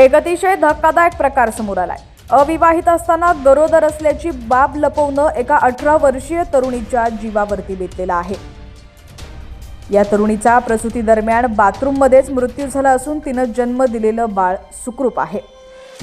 एक अतिशय धक्कादायक प्रकार समोर आलाय. अविवाहित असताना गरोदर असल्याची बाब लपवणं एका अठरा वर्षीय तरुणीच्या जीवावरती बेतलेला आहे. या तरुणीचा प्रसूती दरम्यान बाथरूममध्येच मृत्यू झाला असून तिनं जन्म दिलेलं बाळ सुखरूप आहे.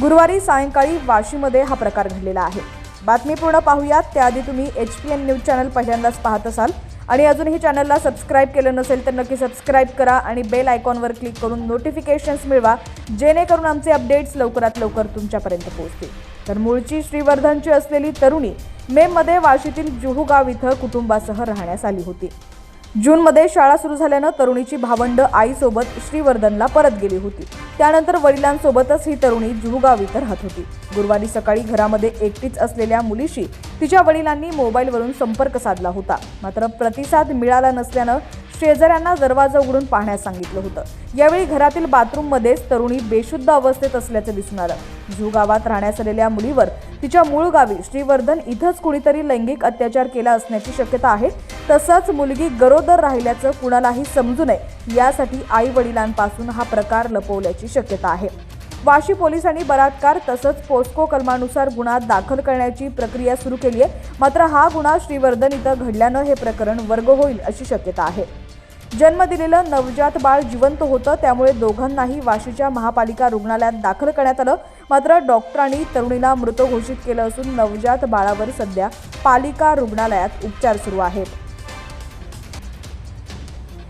गुरुवारी सायंकाळी वाशीमध्ये हा प्रकार घडलेला आहे. बातमी पूर्ण पाहूयात. त्याआधी तुम्ही H P N news channel पहिल्यांदाच पाहत असाल. आणि अजूनही चॅनलला सबस्क्राईब केलं नसेल तर नक्की सबस्क्राईब करा आणि बेल आयकॉनवर क्लिक करून नोटिफिकेशन्स मिळवा जेणेकरून आमचे अपडेट्स लवकरात लवकर तुमच्यापर्यंत पोहोचतील. तर मूळची श्रीवर्धनची असलेली तरुणी मेमध्ये वाशीतील जुहू गाव इथं कुटुंबासह राहण्यास आली होती. जूनमध्ये शाळा सुरू झाल्यानं तरुणीची भावंड आईसोबत श्रीवर्धनला परत गेली होती. त्यानंतर वडिलांसोबतच ही तरुणी जुहूगाव इथं राहत होती. गुरुवारी सकाळी घरामध्ये एकटीच असलेल्या मुलीशी तिच्या वडिलांनी मोबाईलवरून संपर्क साधला होता. मात्र प्रतिसाद मिळाला नसल्यानं शेजाऱ्यांना दरवाजा उघडून पाहण्यास सांगितलं होतं. यावेळी घरातील बाथरूममध्येच तरुणी बेशुद्ध अवस्थेत असल्याचं दिसून आलं. झू गावात राहण्यास आलेल्या मुलीवर तिच्या मूळ गावी श्रीवर्धन इथंच कुणीतरी लैंगिक अत्याचार केला असण्याची शक्यता आहे. तसंच मुलगी गरोदर राहिल्याचं कुणालाही समजू नये यासाठी आई वडिलांपासून हा प्रकार लपवल्याची शक्यता आहे. वाशी पोलिसांनी बलात्कार तसंच पोस्को कलमानुसार गुन्हा दाखल करण्याची प्रक्रिया सुरू केली आहे. मात्र हा गुन्हा श्रीवर्धन इथं घडल्यानं हे प्रकरण वर्ग होईल अशी शक्यता आहे. जन्म दिलेलं नवजात बाळ जिवंत होतं त्यामुळे दोघांनाही वाशीच्या महापालिका रुग्णालयात दाखल करण्यात आलं. मात्र डॉक्टरांनी तरुणीला मृत घोषित केलं असून नवजात बाळावर सध्या पालिका रुग्णालयात उपचार सुरू आहेत.